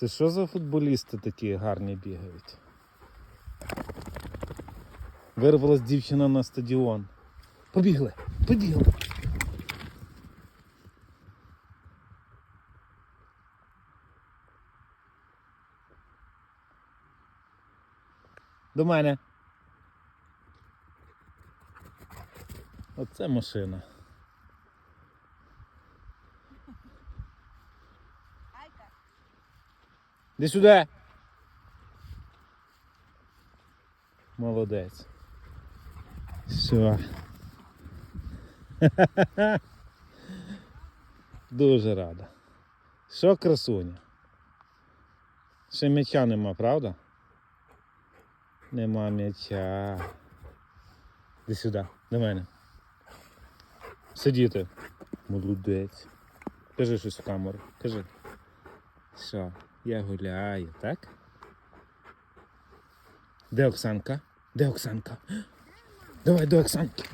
Це що за футболісти такі гарні бігають? Вирвалась дівчина на стадіон. Побігли, побігли. До мене. Оце машина. Іди сюди. Молодець. Все. Дуже рада. Що красуня? Ще м'яча нема, правда? Нема м'яча. Іди сюди, до мене. Сидіти. Молодець. Кажи щось в камеру. Кажи. Що, я гуляю, так? Де Оксанка? Де Оксанка? Давай до Оксанки.